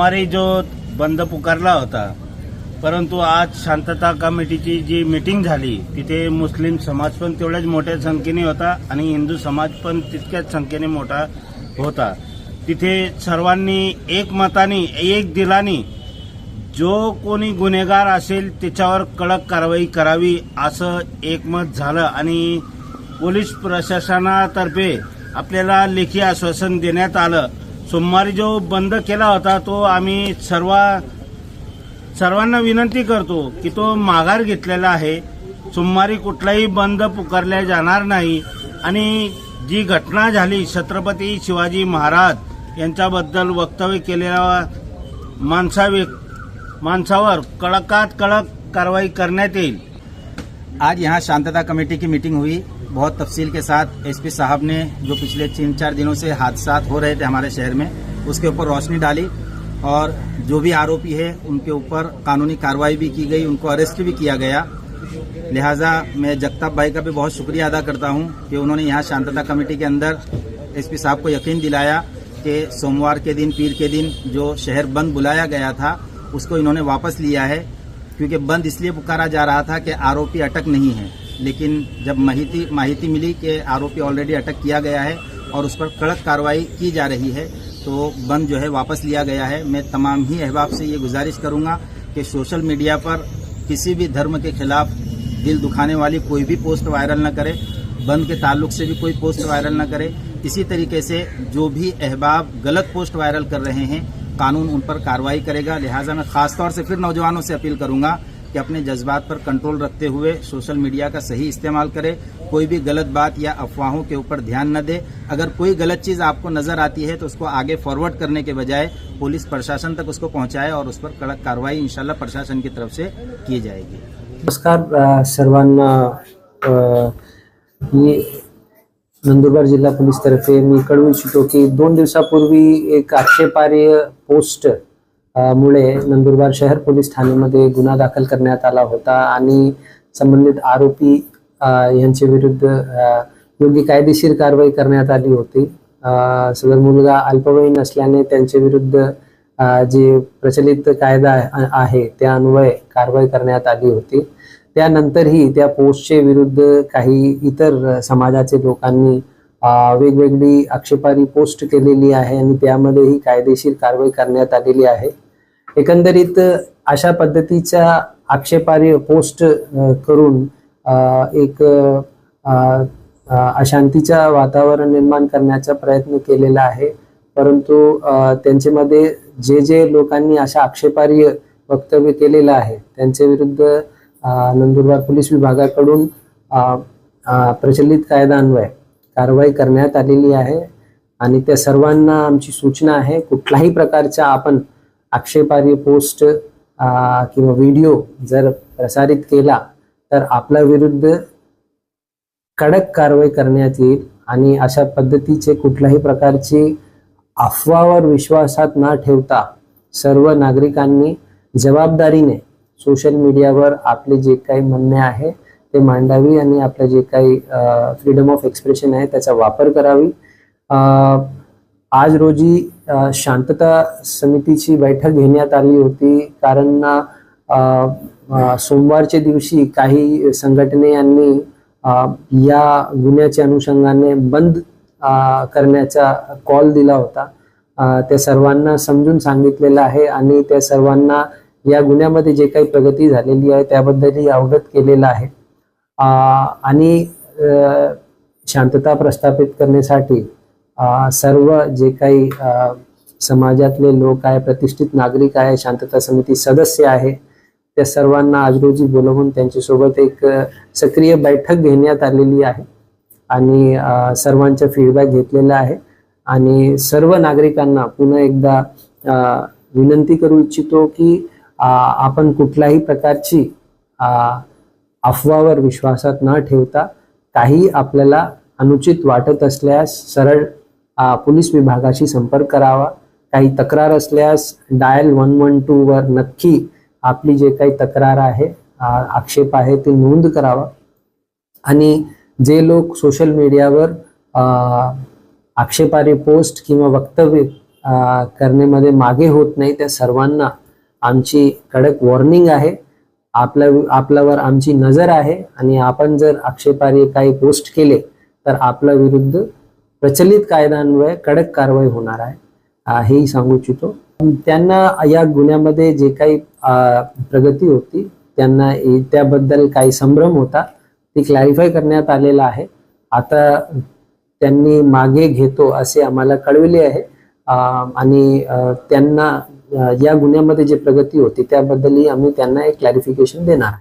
सोमवारी जो बंद पुकारला होता परंतु आज शांतता कमिटीची जी मीटिंग झाली तिथे मुस्लिम समाज पण तेवढ्याच मोठ्या संख्येने होता आणि हिंदू समाज पण तितक्याच संख्येने मोठा होता. तिथे सर्वांनी एकमताने एक दिलाने जो कोणी गुन्हेगार असेल त्याच्यावर कडक कारवाई करावी असं एकमत झालं आणि पोलीस प्रशासनातर्फे आपल्याला लेखी आश्वासन देण्यात आलं. सोमवारी जो बंद केला होता तो आम्ही सर्व सर्वांना विनंती करतो की तो माघार घेतलेला आहे. सोमवारी कुठलाही बंद पुकारल्या जाणार नाही. आणि जी घटना झाली छत्रपती शिवाजी महाराज यांच्याबद्दल वक्तव्य केलेल्या माणसावे माणसावर कडकात कडक कारवाई करण्यात येईल. आज यहाँ शांतता कमेटी की मीटिंग हुई। बहुत तफसील के साथ एसपी साहब ने जो पिछले तीन चार दिनों से हादसा हो रहे थे हमारे शहर में, उसके ऊपर रोशनी डाली और जो भी आरोपी है, उनके ऊपर कानूनी कार्रवाई भी की गई, उनको अरेस्ट भी किया गया। लिहाजा मैं जगताप भाई का भी बहुत शुक्रिया अदा करता हूँ कि उन्होंने यहाँ शांतता कमेटी के अंदर एसपी साहब को यकीन दिलाया कि सोमवार के दिन, पीर के दिन जो शहर बंद बुलाया गया था, उसको इन्होंने वापस लिया है। क्योंकि बंद इसलिए पुकारा जा रहा था कि आरोपी अटक नहीं है। लेकिन जब माहिती माहिती मिली कि आरोपी ऑलरेडी अटक किया गया है और उस पर कड़क कार्रवाई की जा रही है तो बंद जो है वापस लिया गया है। मैं तमाम ही अहबाब से ये गुजारिश करूँगा कि सोशल मीडिया पर किसी भी धर्म के खिलाफ दिल दुखाने वाली कोई भी पोस्ट वायरल न करे, बंद के ताल्लुक से भी कोई पोस्ट वायरल न करे। इसी तरीके से जो भी अहबाब गलत पोस्ट वायरल कर रहे हैं कानून उन पर कार्रवाई करेगा। लिहाजा मैं ख़ासतौर से फिर नौजवानों से अपील करूँगा कि अपने जज्बात पर कंट्रोल रखते हुए सोशल मीडिया का सही इस्तेमाल करें। कोई भी गलत बात या अफवाहों के ऊपर ध्यान न दे। अगर कोई गलत चीज़ आपको नज़र आती है तो उसको आगे फॉरवर्ड करने के बजाय पुलिस प्रशासन तक उसको पहुँचाए और उस पर कड़क कार्रवाई इंशाल्लाह प्रशासन की तरफ़ से की जाएगी। नमस्कार सर्वांना मी नंदुरबार जिल्हा पोलीस तर्फे मी कळवू इच्छितो की दोन दिवसापूर्वी एक आक्षेपार्ह पोस्ट मुळे नंदुरबार शहर पोलीस ठाण्यामध्ये गुन्हा दाखल करण्यात आला होता आणि संबंधित आरोपी यांच्या विरुद्ध योग्य कायदेशीर कारवाई करण्यात आली होती. सदर मुलगा अल्पवयीन असल्याने त्यांच्या विरुद्ध जे प्रचलित कायदा आहे- आहे त्या अन्वये कारवाई करण्यात आली होती. त्यानंतरही त्या पोस्टचे विरुद्ध काही इतर समाजाचे लोकांनी वेगवेगळी आक्षेपारी पोस्ट केलेली आहे आणि त्यामध्येही कायदेशीर कारवाई करण्यात आलेली आहे. एकंदरीत अशा पद्धतीच्या आक्षेपारी पोस्ट करून एक अशांतीचा वातावरण निर्माण करण्याचा प्रयत्न केलेला आहे. परंतु त्यांच्यामध्ये जे जे लोकांनी अशा आक्षेपार्ह वक्तव्य केलेलं आहे त्यांच्या विरुद्ध नंदुरबार पोलीस विभागाकडून प्रचलित कायदान्वय कारवाई करण्यात आलेली आहे. आणि त्या सर्वांना आमची सूचना आहे कुठल्याही प्रकारच्या आपण आक्षेपार्ह पोस्ट किंवा व्हिडिओ जर प्रसारित केला तर आपल्या विरुद्ध कडक कारवाई करण्यात येईल. आणि अशा पद्धतीचे कुठल्याही प्रकारची अफवावर विश्वासात न ठेवता सर्व नागरिकांनी जबाबदारीने सोशल मीडियावर आपले जे काही म्हणणे आहे ते मांडावी आणि आपलं जे काही फ्रीडम ऑफ एक्सप्रेशन आहे त्याचा वापर करावी. आज रोजी शांतता समितीची बैठक घेण्यात आली होती. कारण सोमवारच्या दिवशी काही संघटने यांनी या गुन्ह्याच्या अनुषंगाने बंद करण्याचा कॉल दिला होता. त्या सर्वांना समजून सांगितलेलं आहे आणि त्या सर्वांना या गुन्ह्यामध्ये जे काही प्रगती झालेली आहे त्याबद्दलही अवगत केलेलं आहे. आणि शांतता प्रस्थापित करण्यासाठी सर्व जे काही समाजातले लोक आहे प्रतिष्ठित नागरिक आहे शांतता समिती सदस्य आहे त्या सर्वांना आज रोजी बोलवून त्यांच्यासोबत एक सक्रिय बैठक घेण्यात आलेली आहे. आणि सर्वांचा फीडबॅक घेतलेला आहे. आणि सर्व नागरिकांना पुन्हा एकदा विनंती करू इच्छितो की आपण कुठल्याही प्रकारची अफवावर विश्वासात न ठेवता काही आपल्याला अनुचित वाटत असल्यास सरळ पोलीस विभागाशी संपर्क करावा. काही तक्रार असल्यास डायल वन वन टू वर नक्की आपली जे काही तक्रार आहे आक्षेप आहे ते नोंद करावा. आणि जे लोक सोशल मीडियावर आक्षेपारी पोस्ट किंवा वक्तव्य करण्यामध्ये मागे होत नाही त्या सर्वांना आमची कडक वॉर्निंग आहे. आपल्या आपल्यावर आमची नजर आहे आणि आपण जर आक्षेपार्ह काही पोस्ट केले तर आपल्या विरुद्ध प्रचलित कायद्यान्वये कडक कारवाई होणार आहे. हेही सांगू इच्छितो. त्यांना या गुन्ह्यामध्ये जे काही प्रगती होती त्यांना त्याबद्दल काही संभ्रम होता. ती क्लॅरिफाय करण्यात आलेला आहे. आता त्यांनी मागे घेतो असे आम्हाला कळविले आहे. आणि त्यांना या गुन्ह्यामध्ये जे प्रगती होती त्याबद्दलही आम्ही त्यांना एक क्लॅरिफिकेशन देणार.